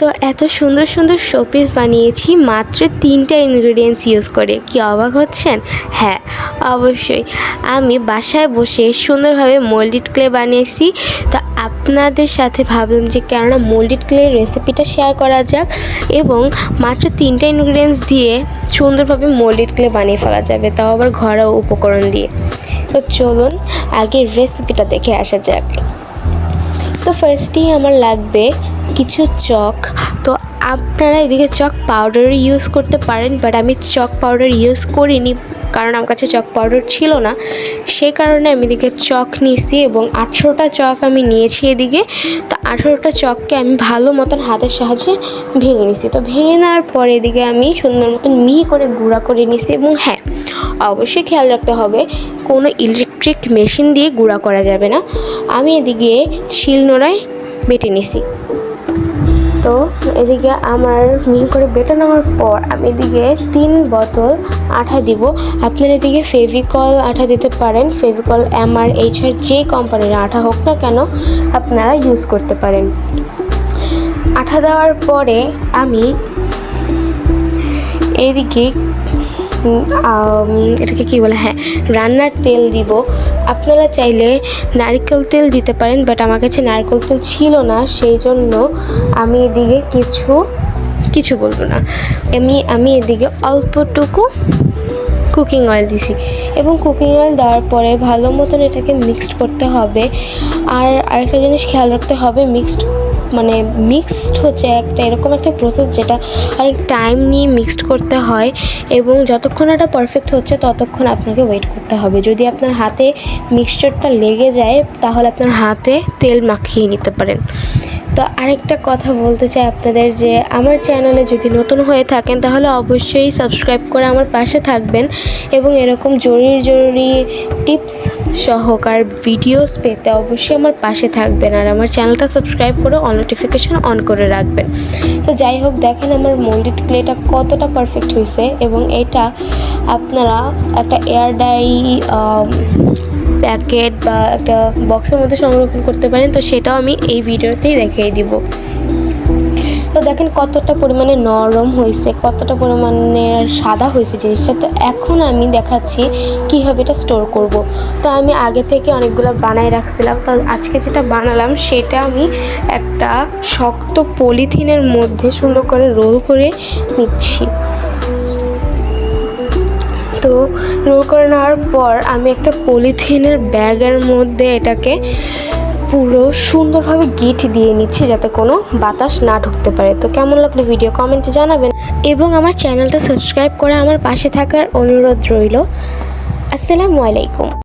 তো এত সুন্দর সুন্দর শোপিস বানিয়েছি মাত্র তিনটা ইনগ্রিডিয়েন্টস ইউজ করে। কি অবাক হচ্ছেন? হ্যাঁ অবশ্যই। আমি বাসায় বসে সুন্দরভাবে মোল্ডিড ক্লে বানিয়েছি। তো আপনাদের সাথে ভাবলাম যে কেননা মোল্ডিড ক্লে রেসিপিটা শেয়ার করা যাক এবং মাত্র তিনটা ইনগ্রিডিয়েন্টস দিয়ে সুন্দরভাবে মোল্ডিড ক্লে বানিয়ে ফেলা যাবে, তাও আবার ঘরোয়া উপকরণ দিয়ে। তো চলুন, আগে রেসিপিটা দেখে আসা যাক। তো ফার্স্টেই আমার লাগবে কিছু চক। তো আপনারা এদিকে চক পাউডার ইউজ করতে পারেন বাট আমি চক পাউডার ইউজ করিনি, কারণ আমার কাছে চক পাউডার ছিল না। সে কারণে আমি এদিকে চক নিয়েছি এবং আঠেরোটা চক আমি নিয়েছি এদিকে। তো আঠেরোটা চককে আমি ভালো মতন হাতের সাহায্যে ভেঙে নিছি তো ভেঙে নেওয়ার পরে এদিকে আমি সুন্দর মতন মিহি করে গুঁড়া করে নিছি এবং হ্যাঁ অবশ্যই খেয়াল রাখতে হবে, কোনো ইলেকট্রিক মেশিন দিয়ে গুঁড়া করা যাবে না। আমি এদিকে শিলনোড়ায় বেটে নিছি তো এদিকে আমার মিহি করে বেটে নেওয়ার পর আমি এদিকে তিন বোতল আঠা দিব। আপনারা এদিকে ফেভিকল আঠা দিতে পারেন। Fevicol M R H R যে কোম্পানির আঠা হোক না কেন আপনারা ইউজ করতে পারেন। আঠা দেওয়ার পরে আমি আম, এটাকে কী বলে? হ্যাঁ রান্নার তেল দিব। আপনারা চাইলে নারকেল তেল দিতে পারেন বাট আমার কাছে নারকেল তেল ছিল না সেই জন্য আমি এদিকে কিছু কিছু বলব না। এমনি আমি এদিকে অল্পটুকু কুকিং অয়েল দিছি। এবং কুকিং অয়েল দেওয়ার পরে ভালো মতন এটাকে মিক্সড করতে হবে। আর আরেকটা জিনিস খেয়াল রাখতে হবে মিক্সড মানে মিক্সড হচ্ছে একটা, এরকম একটা প্রসেস যেটা অনেক টাইম নিয়ে মিক্সড করতে হয় এবং যতক্ষণ এটা পারফেক্ট হচ্ছে ততক্ষণ আপনাকে ওয়েট করতে হবে। যদি আপনার হাতে মিক্সচারটা লেগে যায়, তাহলে আপনার হাতে তেল মাখিয়ে নিতে পারেন। তো আরেকটা কথা বলতে চাই আপনাদের যে আমার চ্যানেলে যদি নতুন হয়ে থাকেন, তাহলে অবশ্যই সাবস্ক্রাইব করে আমার পাশে থাকবেন এবং এরকম জরুরি জরুরি টিপস সহকার ভিডিওস পেতে অবশ্যই আমার পাশে থাকবেন আর আমার চ্যানেলটা সাবস্ক্রাইব করে অন নোটিফিকেশান অন করে রাখবেন। তো যাই হোক, দেখেন আমার মোল্ডেড ক্লেটা কতটা পারফেক্ট হয়েছে এবং এটা আপনারা একটা এয়ার ডাই প্যাকেট বা একটা বক্সের মধ্যে সংরক্ষণ করতে পারেন, তো সেটাও আমি এই ভিডিওতেই দেখিয়ে দিব। তো দেখেন কতটা পরিমাণে নরম হয়েছে, কতটা পরিমাণে সাদা হয়েছে জিনিসটা। তো এখন আমি দেখাচ্ছি কীভাবে এটা স্টোর করব। তো আমি আগে থেকে অনেকগুলো বানাই রাখছিলাম, তো আজকে যেটা বানালাম সেটা আমি একটা শক্ত পলিথিনের মধ্যে সুন্দর করে রোল করে নিচ্ছি। তো রোল করে নেওয়ার পর আমি একটা পলিথিনের ব্যাগের মধ্যে এটাকে পুরো সুন্দরভাবে গিট দিয়ে নিচ্ছি যাতে কোনো বাতাস না ঢুকতে পারে। তো কেমন লাগল ভিডিও কমেন্টে জানাবেন। এবং আমার চ্যানেলটা সাবস্ক্রাইব করে আমার পাশে থাকার অনুরোধ রইল। আসসালামু আলাইকুম।